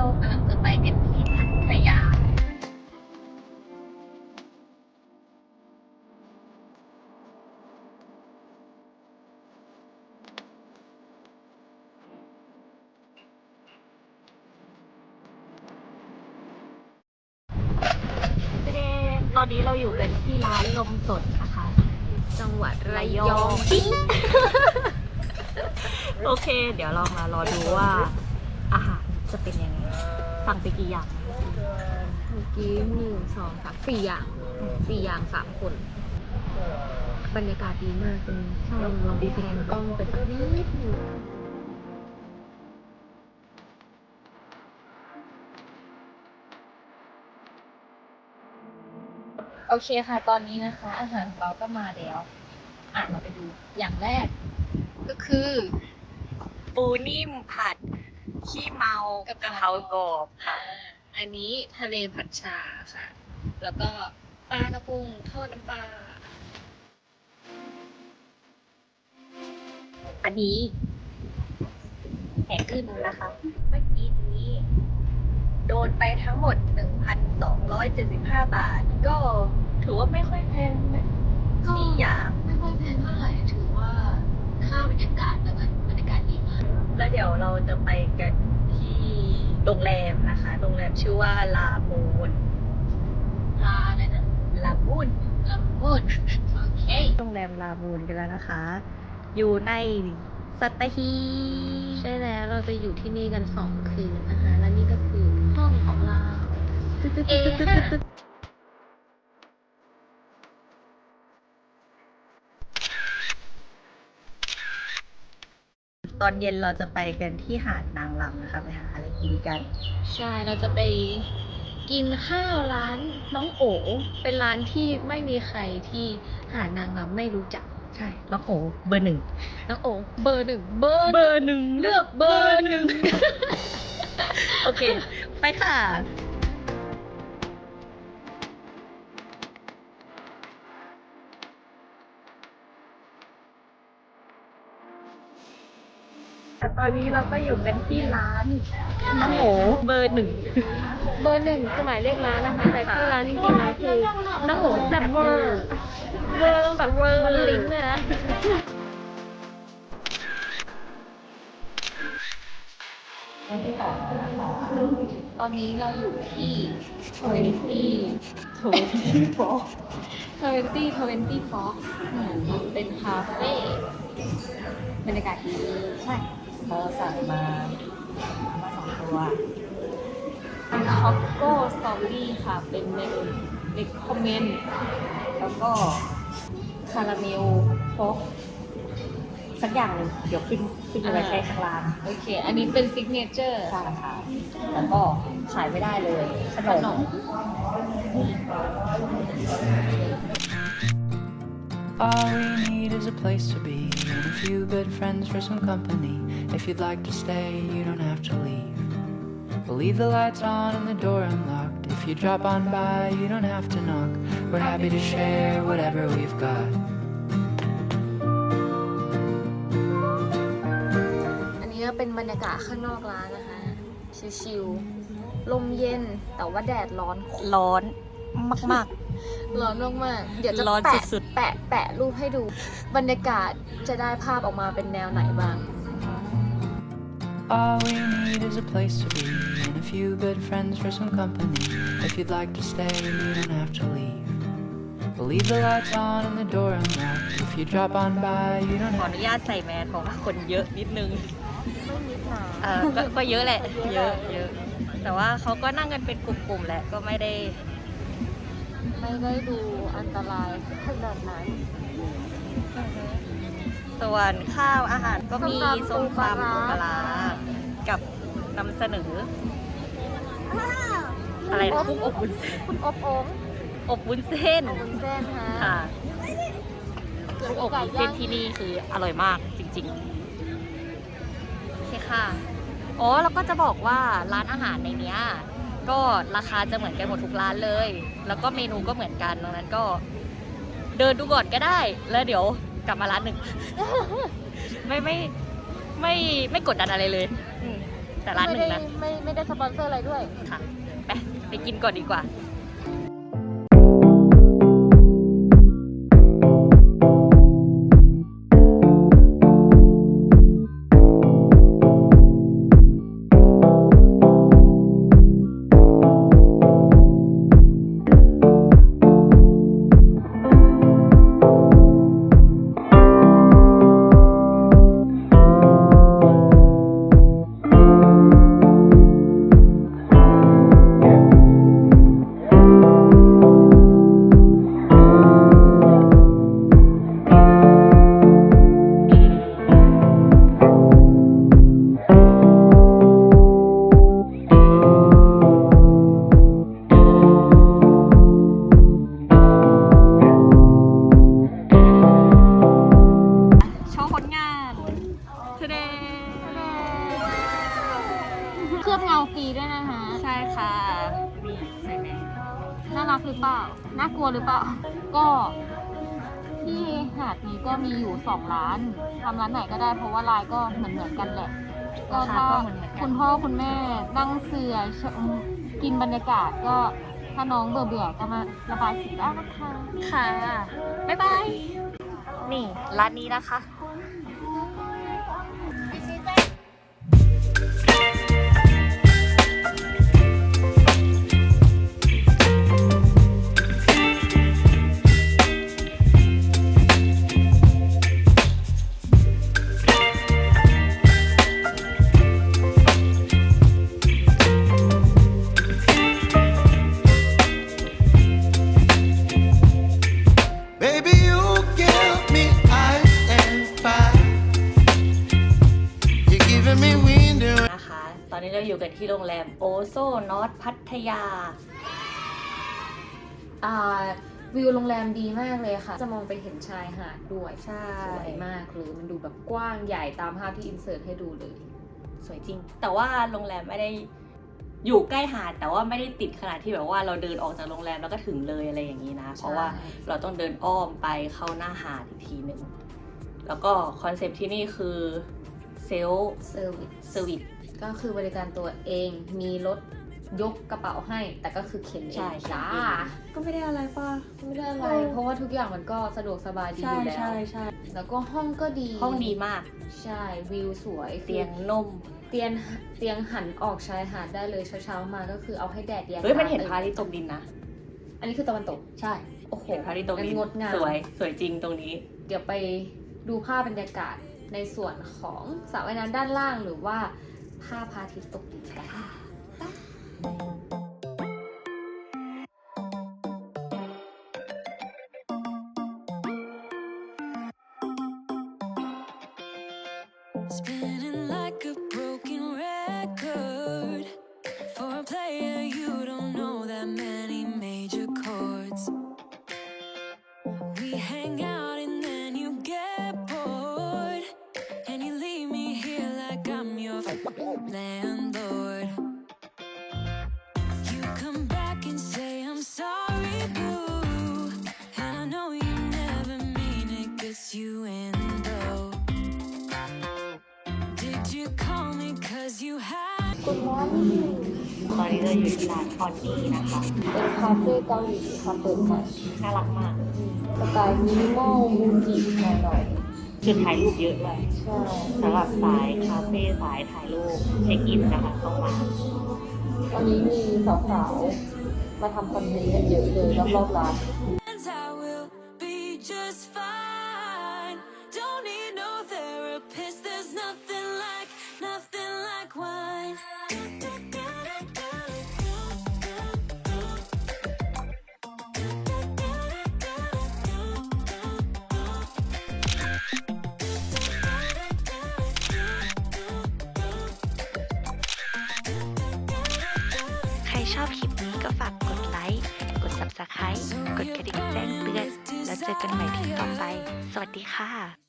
เรากำลังจะไปกันที่พัทยาตอนนี้เราอยู่กันที่ร้านลมสดนะคะ จังหวัดระยยอองงโอเค เดี๋ยวเรามารอดูว่าอาหาร จะเป็นยังไงสั่งไปกี่อย่างเมื่อกี้หนึ่งสองสามสี่อย่างสี่อย่างสามคน บรรยากาศดีมากเลยลองลองแพนกล้องไปสักนิดหนึงโอเคค่ะ ตอนนี้นะคะ อาหารของเราก็มาแล้ว อะเราไปดู อย่างแรก ก็คือ ปูนิ่มผัด ขี้เมากะเพรากรอบค่ะ อันนี้ทะเลผัดชาค่ะ แล้วก็ปลากระพงทอดน้ำปลา อันนี้แหกขึ้นนะคะ เมื่อกี้นี้ โดนไปทั้งหมด 1,275 บาท ก็ถือว่าไม่ค่อยแพงนะสี่อย่างไม่ค่อยแพงเท่าไหร่ถือว่าค่าบรรยากาศ แล้วเดี๋ยวเราจะไปกันที่โรงแรมนะคะ โรงแรมชื่อว่าลามูนลาอะไรนะลามูนลำพูนโอเคโรงแรมลามูนกันแล้วนะคะ อยู่ในสัตหีบใช่แล้วเราจะอยู่ที่นี่กันสองคืนนะคะ และนี่ก็คือห้องของเรา เอ ตอนเย็นเราจะไปกันที่หาดนางรำนะคะไปหาอะไรกินกัน ใช่ เราจะไปกินข้าวร้านน้องโอ เป็นร้านที่ไม่มีใครที่หานางรำไม่รู้จัก ใช่แล้วโอ้เบอร์หนึ่งน้องโอเบอร์หนึ่งเบอร์เบอร์หนึ่งเลือกเบอร์หนึ่งโอเค ไปค่ะ ตอนนี้เราก็อยู่กันที่ร้านน้องโหเบอร์หนึ่งเบอร์หนึ่งคือหมายเลขร้านนะคะ แต่ชื่อร้านจริงๆแล้วคือน้องโอแซ่บเวอร์เวอร์ต้องแบบเวอร์มันลิงก์เลยนะตอนนี้เราอยู่ที่ทเวนตี้ทเวนตี้ฟอกทเวนตี้ทเวนตี้ฟอกเป็นคาเฟ่บรรยากาศดีใช่ เราสั่งมามาสองตัวเป็นท็อกโก้สตรอเบอรี่ค่ะ เป็นเมนูเล็กคอมเมนต์แล้วก็คาราเมลโฟกสักอย่างหนึ่งเดี๋ยวขึ้นขึ้นไปใช้ข้างล่างโอเค อันนี้เป็นซิกเนเจอร์ใช่ค่ะ แล้วก็ขายไม่ได้เลยขนขนมม All we need is a place to be and a few good friends for some company. If you'd like to stay, you don't have to leave. We'll leave the lights on and the door unlocked. If you drop on by, you don't have to knock. We're happy to share whatever we've got. อันนี้ก็เป็นบรรยากาศข้างนอกร้านนะคะ ชิวๆลมเย็นแต่ว่าแดดร้อน ร้อนมาก ร้อนมากๆเดี๋ยวจะร้อนแปะสุด แปะแปะรูปให้ดู บรรยากาศจะได้ภาพออกมาเป็นแนวไหนบ้าง All we need is a place to be and a few good friends for some company. If you'd like to stay, you don't have to leave. We'll leave the lights on and the door unlocked. If you drop on by, you don't ๆขอ have อนุญาตใส่แมสเพราะว่าคนเยอะนิดนึงไม่นิดหนาเออก็ก็เยอะแหละ เยอะเยอะ แต่ว่าเขาก็นั่งกันเป็นกลุ่มๆแหละ ก็ไม่ได้ ไม่ได้ดูอันตรายขนาดนั้น ส่วนข้าวอาหารก็มีส้ส้มมตำตำปูปูปปลาลาร้า ร้ากับนำเสนอ อะไรนะกุ้งอบวุ้นเส้นคุณอบโอ่งอบวุ้นเส้นอบวุ้นเส้นค่ะค่ะกุ้งอบวุ้นเส้นที่นี่คืออร่อยมากจริงๆโอเคค่ะอ๋อแล้วก็จะบอกว่าร้านอาหารในเนี้ย ก็ราคาจะเหมือนกันหมดทุกร้านเลย แล้วก็เมนูก็เหมือนกันดังนั้นก็เดินดูก่อนก็ได้ แล้วเดี๋ยวกลับมาร้านหนึ่ง ไม่ไม่ไม่ไม่กดดันอะไรเลยอืมแแต่ร้านหนึ่งนะไม่ได้ไม่ไม่ได้สปอนเซอร์อะไรด้วย ค่ะไปไปกินก่อนดีกว่าารักหรือเปล่า น่ากลัวหรือเปล่า ก็ที่หาดนี้ก็มีอยู่สองร้านทำร้านไหนก็ได้เพราะว่าลายก็เหมือนเหมือนๆกันแหละ ก็ราคาถ้าก็เหมือนเหมือนกัคุนณพ่อคุณแม่นั่งเสือชมกินบรรยากาศก็ถ้าน้องเบื่อเบื่อๆก็มาระบายสีได้นะคะ ค่ะ บ๊ายบาย นี่ร้านนี้นะคะ นะคะ ตอนนี้เราอยู่กันที่โรงแรมโอโซนอตพัทยา อ่าวิวโรงแรมดีมากเลยค่ะ จะมองไปเห็นชายหาดด้วยใช่สวยมากเลยมันดูแบบกว้างใหญ่ตามภาพที่อินเสิร์ตให้ดูเลย สวยจริง แต่ว่าโรงแรมไม่ได้อยู่ใกล้หาด แต่ว่าไม่ได้ติดขนาดที่แบบว่าเราเดินออกจากโรงแรมแล้วก็ถึงเลยอะไรอย่างนี้นะ เพราะว่าเราต้องเดินอ้อมไปเข้าหน้าหาดอีกทีหนึ่งแล้วก็คอนเซปต์ที่นี่คือ เซลเซอร์วิสเซอร์วิสก็คือบริการตัวเองมีรถยกกระเป๋าให้ แต่ก็คือเข็นเองใช่จ้าก็ไม่ได้อะไรป่ะไม่ได้อะไรเออเพราะว่าทุกอย่างมันก็สะดวกสบายดีใช่อยู่แล้วใช่ใช่แล้วก็ห้องก็ดีห้องดีมาก ใช่วิวสวยคือเตียงนุ่มเตียงเตียงหันออกชายหาดได้เลยเช้าๆมาก็คือเอาให้แดดแยงเฮ้ยมันเห็นตพระอาทิตย์ตกดินนะ อันนี้คือตะวันตกใช่โอ้โหเห็นพระอาทิตย์ตกดินงดงามสวยสวยจริงตรงนี้ เดี๋ยวไปดูภาพบรรยากาศ ในส่วนของสระว่ายน้ำด้านล่างหรือว่าภาพพาทิตย์ตกดินกันค่ะ landlord. You come back and say, I'm sorry, boo. And I know you never mean it, gets you in though. Did you call me cause you had ตอนนี้เราอยู่ที่ร้านพอนนี่นะคะเป็นคาเฟ่เกาหลีค่ะเปิดใหม่น่ารักมากสไตล์มินิมอลบูติกหน่อย จุดถ่ายรูปเยอะเลยๆใช่สำหรับสายคาเฟ่สายถ่ายรูปเช็คอินนะคะต้องมาวันนี้มีสาวๆมาทำคอนเทนต์กันเยอะเลยรอบๆร้าน friends, I will be just fine. กันใหม่คลิปต่อไป สวัสดีค่ะ